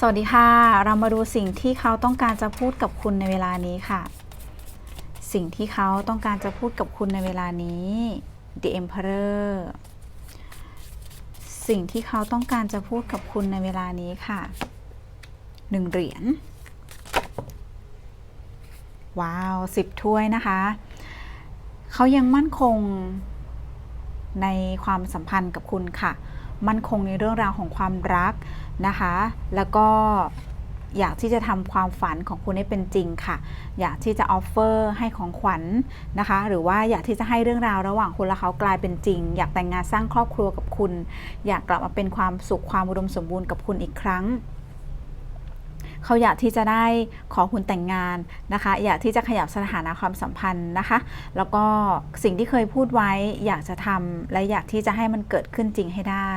สวัสดีค่ะ เรามาดูสิ่งที่เขาต้องการจะพูดกับคุณในเวลานี้ค่ะ สิ่งที่เขาต้องการจะพูดกับคุณในเวลานี้ The Emperor สิ่งที่เขาต้องการจะพูดกับคุณในเวลานี้ค่ะหนึ่งเหรียญว้าวสิบถ้วยนะคะ เขายังมั่นคง ในความสัมพันธ์กับคุณค่ะ มั่นคงในเรื่องราวของความรักนะคะ แล้วก็อยากที่จะทำความฝันของคุณให้เป็นจริงค่ะ อยากที่จะออฟเฟอร์ให้ของขวัญนะคะ หรือว่าอยากที่จะให้เรื่องราวระหว่างคุณและเขากลายเป็นจริง อยากแต่งงานสร้างครอบครัวกับคุณ อยากกลับมาเป็นความสุขความอุดมสมบูรณ์กับคุณอีกครั้ง เขาอยากที่จะได้ขอคุณแต่งงานนะคะ อยากที่จะขยับสถานะความสัมพันธ์นะคะ แล้วก็สิ่งที่เคยพูดไว้อยากจะทำและอยากที่จะให้มันเกิดขึ้นจริงให้ได้